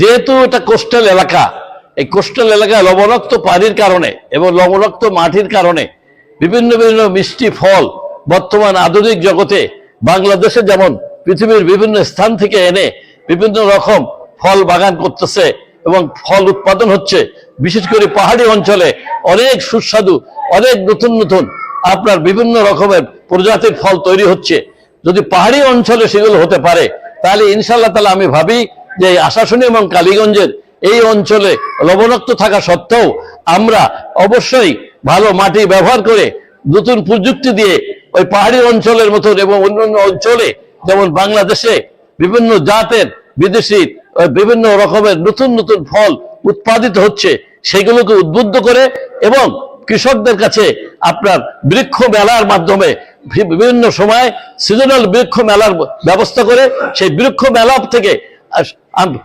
যেহেতু এটা কোস্টাল এলাকা, এই কোস্টাল এলাকায় লবণাক্ত পানির কারণে এবং লবণাক্ত মাটির কারণে বিভিন্ন বিভিন্ন মিষ্টি ফল বর্তমান আধুনিক জগতে বাংলাদেশে যেমন পৃথিবীর বিভিন্ন স্থান থেকে এনে বিভিন্ন রকম ফল বাগান করতেছে এবং ফল উৎপাদন হচ্ছে, বিশেষ করে পাহাড়ি অঞ্চলে অনেক সুস্বাদু, অনেক নতুন নতুন আপনার বিভিন্ন রকমের প্রজাতির ফল তৈরি হচ্ছে। যদি পাহাড়ি অঞ্চলে সেগুলো হতে পারে, তাহলে ইনশাল্লাহ তাহলে আমি ভাবি যে এই আশাশুনি এবং কালীগঞ্জের এই অঞ্চলে লবণাক্ত থাকা সত্ত্বেও আমরা অবশ্যই ভালো মাটি ব্যবহার করে নতুন প্রযুক্তি দিয়ে ওই পাহাড়ি অঞ্চলের মতন এবং অন্যান্য অঞ্চলে, যেমন বাংলাদেশে বিভিন্ন জাতের বিদেশি বিভিন্ন রকমের নতুন নতুন ফল উৎপাদিত হচ্ছে, সেগুলোকে উদ্বুদ্ধ করে এবং কৃষকদের কাছে আপনার বৃক্ষ মেলার মাধ্যমে বিভিন্ন সময় সিজনাল বৃক্ষ মেলার ব্যবস্থা করে সেই বৃক্ষ মেলা থেকে আস- আম-